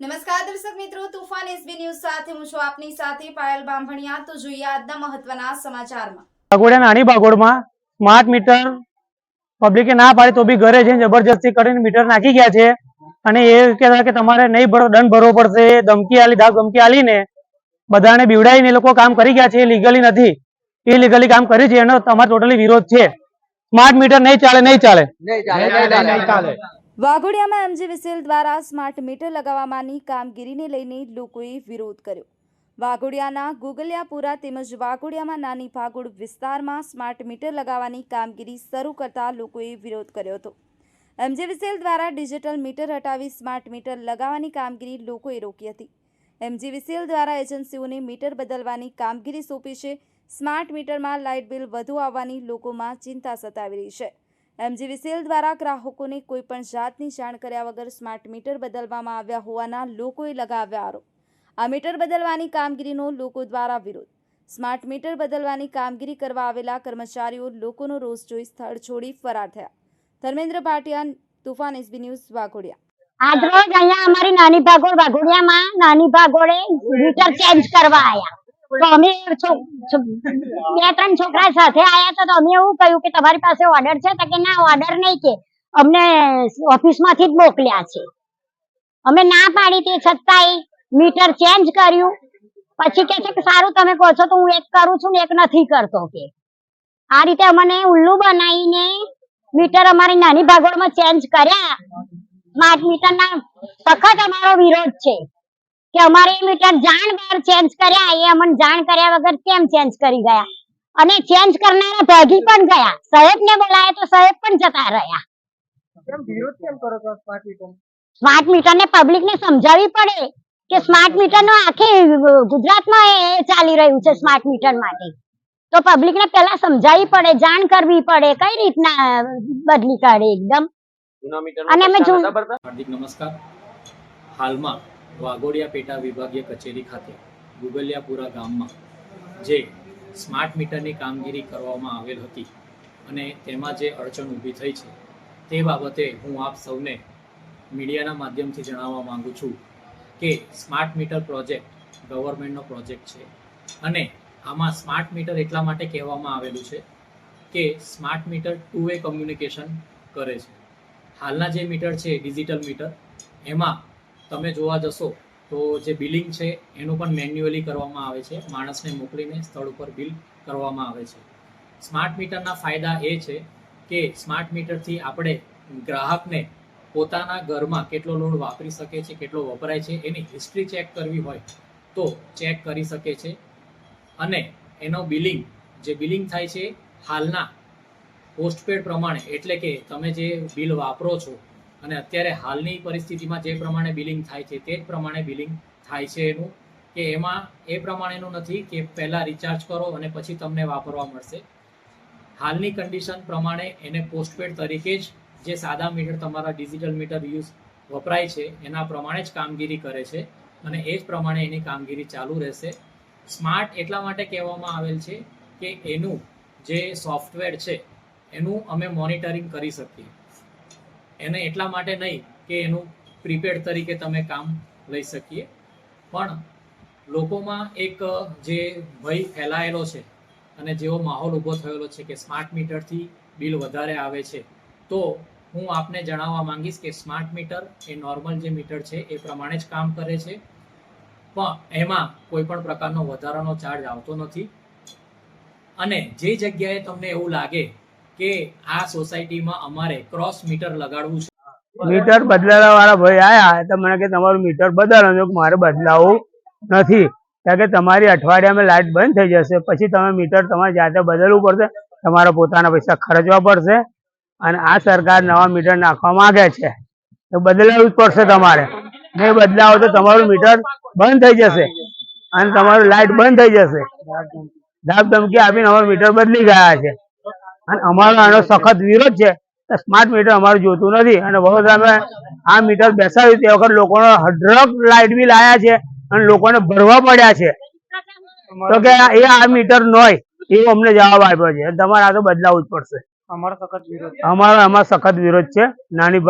નમસ્કાર દર્શક મિત્રો તુફાન એસબી ન્યૂઝ સાથે હું છું આપની સાથે પાયલ બાંભણિયા. તો જોઈએ આજના મહત્વના સમાચારમાં. બાગોડા નાની બાગોડમાં સ્માર્ટ મીટર પબ્લિકે ના પાડે તો બી ઘરે જઈને જબરજસ્તી કરીને મીટર નાખી ગયા છે. અને એ કહેતા કે તમારે નહીં ભરો દંડ ભરવો પડશે. એ ધમકી આલી ધાક ધમકી આલીને બધાને બીવડાવીને એ લોકો કામ કરી ગયા છે. એ લીગલી નથી. એ લીગલી કામ કર્યું છે. એનો તમારો ટોટલી વિરોધ છે. સ્માર્ટ મીટર નહીં ચાલે નહીં ચાલે. વાઘોડિયામાં એમજીવીસીએલ દ્વારા સ્માર્ટ મીટર લગાવવાની કામગીરીને લઈને લોકોએ વિરોધ કર્યો. વાઘોડિયાના ગુગલિયાપુરા તેમજ વાઘોડિયામાં નાની ભાગોળ વિસ્તારમાં સ્માર્ટ મીટર લગાવવાની કામગીરી શરૂ કરતા લોકોએ વિરોધ કર્યો હતો. એમજીવીસીએલ દ્વારા ડિજિટલ મીટર હટાવી સ્માર્ટ મીટર લગાવવાની કામગીરી લોકોએ રોકી હતી. એમજીવીસીએલ દ્વારા એજન્સીઓને મીટર બદલવાની કામગીરી સોંપી છે. સ્માર્ટ મીટરમાં લાઇટ બિલ વધુ આવવાની લોકોમાં ચિંતા સતાવી રહી છે. એમજીવીસીએલ દ્વારા ગ્રાહકોને કોઈપણ જાતની જાણ કર્યા વગર સ્માર્ટ મીટર બદલવામાં આવ્યા હોવાના લોકોએ લગાવ્યા આરોપ. આ મીટર બદલવાની કામગીરીનો લોકો દ્વારા વિરોધ. સ્માર્ટ મીટર બદલવાની કામગીરી કરવા આવેલા કર્મચારીઓ લોકોનો રોષ જોઈ સ્થળ છોડી ફરાર થયા. Dharmendra Bhatia, Tufan SB news Waghodia. આજરોજ અહીંયા અમારી નાની ભાગોળ વાઘોડિયામાં નાની ભાગોળે મીટર ચેન્જ કરવા આયા. તો અમે બે ત્રણ છોકરા સાથે આયા હતા તો અમે એવું કહ્યું કે તમારી પાસે ઓર્ડર છે તો કે ના ઓર્ડર નહીં કે. અમને ઓફિસમાંથી જ મોકલ્યા છે. અમે ના પાડી તે છતાંય મીટર ચેન્જ કર્યું. પછી કે છે કે સારું તમે કહો છો તો હું એક કરું છું ને એક નથી કરતો કે. આ રીતે અમને ઉલ્લુ બનાવીને મીટર અમારી નાની ભાગોળમાં ચેન્જ કર્યા. સ્માર્ટ મીટર ના સખત અમારો વિરોધ છે. કે અમારે એ મીટર જાણ બહાર ચેન્જ કર્યા એ અમને જાણ કર્યા વગર કેમ ચેન્જ કરી ગયા? અને ચેન્જ કરનારા ભાગી પણ ગયા. સાહેબ ને બોલાયા તો સાહેબ પણ જતા રહ્યા. સ્માર્ટ મીટર ને પબ્લિક ને સમજાવવી પડે કે સ્માર્ટ મીટર નો આખે ગુજરાતમાં એ ચાલી રહ્યું છે સ્માર્ટ મીટર માટે. તો પબ્લિક ને પેલા સમજાવવી પડે જાણ કરવી પડે કઈ રીતના બદલી કાઢે એકદમ? અને અમે જો હાર્દિક નમસ્કાર. હાલમાં વાઘોડિયા પેટા વિભાગીય કચેરી ખાતે ગુગલિયાપુરા ગામમાં, જે સ્માર્ટ મીટરની કામગીરી કરવામાં આવેલ હતી અને તેમાં જે અડચણ ઊભી થઈ છે, તે બાબતે હું આપ સૌને મીડિયાના માધ્યમથી જણાવવા માંગુ છું કે સ્માર્ટ મીટર પ્રોજેક્ટ ગવર્મેન્ટનો પ્રોજેક્ટ છે અને આમાં સ્માર્ટ મીટર એટલા માટે કહેવામાં આવેલું છે કે smart meter two way communication કરે છે. હાલના જે મીટર છે, ડિજિટલ મીટર, એમાં તમે જોવા જશો તો જે બિલિંગ છે, એનું પણ મેન્યુઅલી કરવામાં આવે છે. માણસને મોકલીને સ્થળ ઉપર બિલ કરવામાં આવે છે. સ્માર્ટ મીટરના ફાયદા એ છે કે સ્માર્ટ મીટરથી આપણે ગ્રાહકને પોતાના ઘરમાં કેટલો લોડ વાપરી શકે છે, કેટલો વપરાય છે, એની હિસ્ટ્રી ચેક કરવી હોય તો ચેક કરી શકે છે. અને એનો બિલિંગ, જે બિલિંગ થાય છે હાલના પોસ્ટપેડ પ્રમાણે, એટલે કે તમે જે બિલ વાપરો છો અને અત્યારે હાલની પરિસ્થિતિમાં જે પ્રમાણે બિલિંગ થાય છે તે જ પ્રમાણે બિલિંગ થાય છે એનું, કે એમાં એ પ્રમાણેનું નથી કે પહેલાં રિચાર્જ કરો અને પછી તમને વાપરવા મળશે. હાલની કન્ડિશન પ્રમાણે એને પોસ્ટપેડ તરીકે જ જે સાદા મીટર તમારા ડિજિટલ મીટર યુઝ વપરાય છે, એના પ્રમાણે જ કામગીરી કરે છે અને એ જ પ્રમાણે એની કામગીરી ચાલુ રહેશે. સ્માર્ટ એટલા માટે કહેવામાં આવેલ છે કે એનું જે સોફ્ટવેર છે, એનું અમે મોનિટરિંગ કરી શકીએ. એને એટલા માટે નહીં કે એનું પ્રીપેડ તરીકે તમે કામ લઈ શકીએ. પણ લોકોમાં એક, જે ભય ફેલાયેલો છે અને જેવો માહોલ ઊભો થયેલો છે કે સ્માર્ટ મીટરથી બિલ વધારે આવે છે, તો હું આપને જણાવવા માંગીશ કે સ્માર્ટ મીટર એ નોર્મલ જે મીટર છે એ પ્રમાણે જ કામ કરે છે. પણ એમાં કોઈ પણ પ્રકારનો વધારાનો ચાર્જ આવતો નથી. અને જે જગ્યાએ તમને એવું લાગે કે આ સોસાયટીમાં અમારે ક્રોસ મીટર લગાડવું છે. મીટર બદલાવા વાળા ભાઈ આયા તો મને કે તમારું મીટર બદલો. મેં મારે બદલાવવું નથી. કારણ કે તમારી અઠવાડિયામાં લાઇટ બંધ થઈ જશે. પછી તમે મીટર તમારે જાતે બદલવું પડશે. તમારા પોતાના પૈસા ખર્ચવા પડશે. અને આ સરકાર નવા મીટર નાખવા માંગે છે. તો બદલાવવું જ પડશે તમારે. નહીં બદલાવો તો તમારું મીટર બંધ થઈ જશે. અને તમારું લાઇટ બંધ થઈ જશે. ધાક ધમકી આપીને અમારું મીટર બદલી ગયા છે. અને અમારો આનો સખત વિરોધ છે. સ્માર્ટ મીટર અમારું જોતું નથી. અને વડોદરામાં આ મીટર બેસાડ્યું તે વખત લોકોનો હડરક લાઇટ બિલ આવ્યા છે અને લોકોને ભરવા પડ્યા છે. તો કે એ આ મીટર નોય એવો અમને જવાબ આપ્યો છે. તમારે આ તો બદલાવવું જ પડશે. અમારો અમારો અમારો સખત વિરોધ છે. નાની